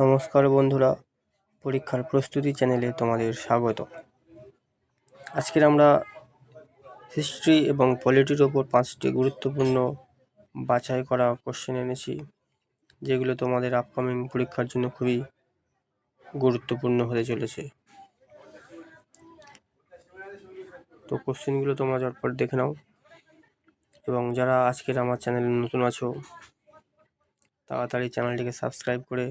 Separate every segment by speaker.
Speaker 1: নমস্কার বন্ধুরা, পরীক্ষার প্রস্তুতি চ্যানেলে তোমাদের স্বাগত। আজকের আমরা হিস্ট্রি এবং পলিটির ওপর পাঁচটি গুরুত্বপূর্ণ বাছাই করা কোশ্চেন এনেছি, যেগুলো তোমাদের আপকামিং পরীক্ষার জন্য খুবই গুরুত্বপূর্ণ হতে চলেছে। তো কোশ্চেনগুলো তোমরা ঝটপট দেখে নাও, এবং যারা আজকের আমার চ্যানেলে নতুন আছো, তাড়াতাড়ি চ্যানেলটিকে সাবস্ক্রাইব করে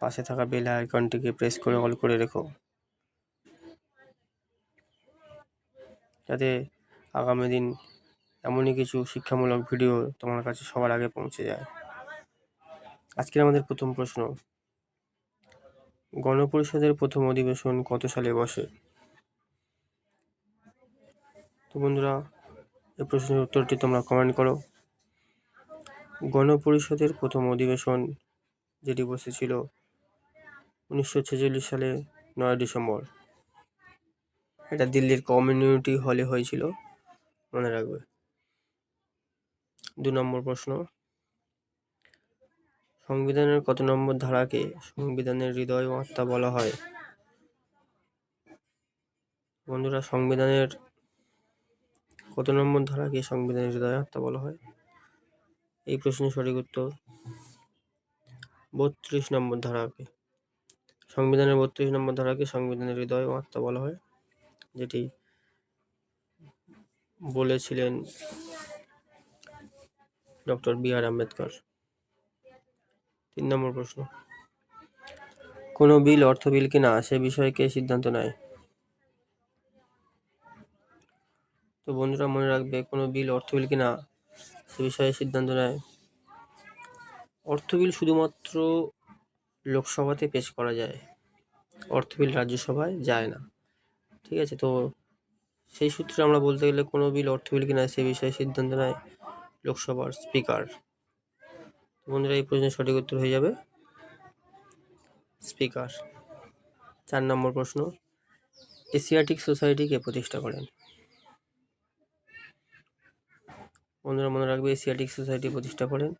Speaker 1: পাশে থাকা বেল আইকনটিকে প্রেস করে অল করে রেখো। যাতে আগামী দিন এমনই কিছু শিক্ষামূলক ভিডিও তোমার কাছে সবার আগে পৌঁছে যায়। আজকের আমাদের প্রথম প্রশ্ন, গণপরিষদের প্রথম অধিবেশন কত সালে বসে? তো বন্ধুরা এই প্রশ্নের উত্তরটি তোমরা কমেন্ট করো। গণপরিষদের প্রথম অধিবেশন যেটি বসেছিল উনিশশো ছেচল্লিশ সালে নয় ডিসেম্বর। এটা দিল্লির কমিউনিটি হলে হয়েছিল, মনে রাখবে। দু নম্বর প্রশ্ন। সংবিধানের কত নম্বর ধারাকে সংবিধানের হৃদয় আত্মা বলা হয়? বন্ধুরা, সংবিধানের কত নম্বর ধারাকে সংবিধানের হৃদয় আত্মা বলা হয়? এই প্রশ্নের সঠিক উত্তর বত্রিশ নম্বর ধারাকে। সংবিধানের বত্রিশ নম্বর ধারাকে সংবিধানের হৃদয় ও আত্মা বলা হয়, যেটি বলেছিলেন ডক্টর বি আর আম্বেদকর। তিন নম্বর প্রশ্ন। কোনো বিল, অর্থ বিল কিনা সে বিষয়ে কে সিদ্ধান্ত নেয়? তো বন্ধুরা, মনে রাখবে, কোনো বিল, অর্থ বিল কিনা সে বিষয়ে সিদ্ধান্ত নেয়। অর্থ বিল শুধুমাত্র লোকসভাতে পেশ করা যায়। অর্থ বিল রাজ্যসভায় যায় না। ঠিক আছে, তো সেই সূত্রে আমরা বলতে গেলে কোনো বিল অর্থ বিল কিনা সে বিষয়ে সিদ্ধান্ত নেয় লোকসভার স্পিকার। বন্ধুরা, এই প্রশ্নের সঠিক উত্তর হয়ে যাবে স্পিকার। চার নম্বর প্রশ্ন, এশিয়াটিক সোসাইটিকে প্রতিষ্ঠা করেন? বন্ধুরা, মনে রাখবে এশিয়াটিক সোসাইটি প্রতিষ্ঠা করেন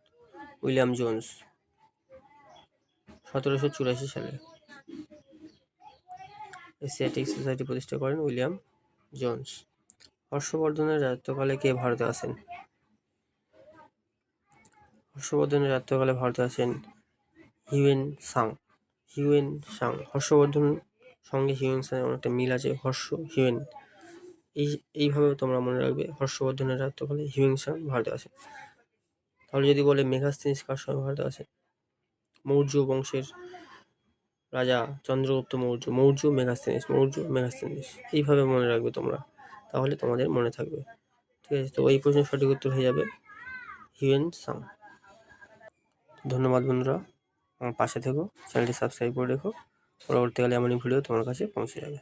Speaker 1: উইলিয়াম জোন্স। সতেরোশো চুরাশি সালে এশিয়াটিক সোসাইটি প্রতিষ্ঠা করেন উইলিয়াম জোন্স। হর্ষবর্ধনের রাজত্বকালে কে ভারতে আসেন হর্ষবর্ধনের রাজত্বকালে ভারতে আসেন Hiuen Tsang Hiuen Tsang. Harshavardhana সঙ্গে হিউয়েন সাং অনেকটা মিল আছে, হর্ষ, হিউয়েন। এই এইভাবে তোমরা মনে রাখবে হর্ষবর্ধনের রাজত্বকালে হিউয়েন সাং ভারতে আসেন তাহলে যদি বলে মেঘাস্তিনিস কার সময় ভারতে আসেন মৌর্য বংশের রাজা চন্দ্রগুপ্ত মৌর্য মৌর্য মেঘাস্তেনিস মৌর্য মেঘাস্তেনিস এইভাবে মনে রাখবে তোমরা। তাহলে তোমাদের মনে থাকবে। ঠিক আছে, তো এই প্রশ্নের সঠিক উত্তর হয়ে যাবে হিউয়েন সাং। ধন্যবাদ বন্ধুরা, আমার পাশে থেকো, চ্যানেলটি সাবস্ক্রাইব করে রেখো। পরবর্তীকালে এমনই ভিডিও তোমার কাছে পৌঁছে যাবে।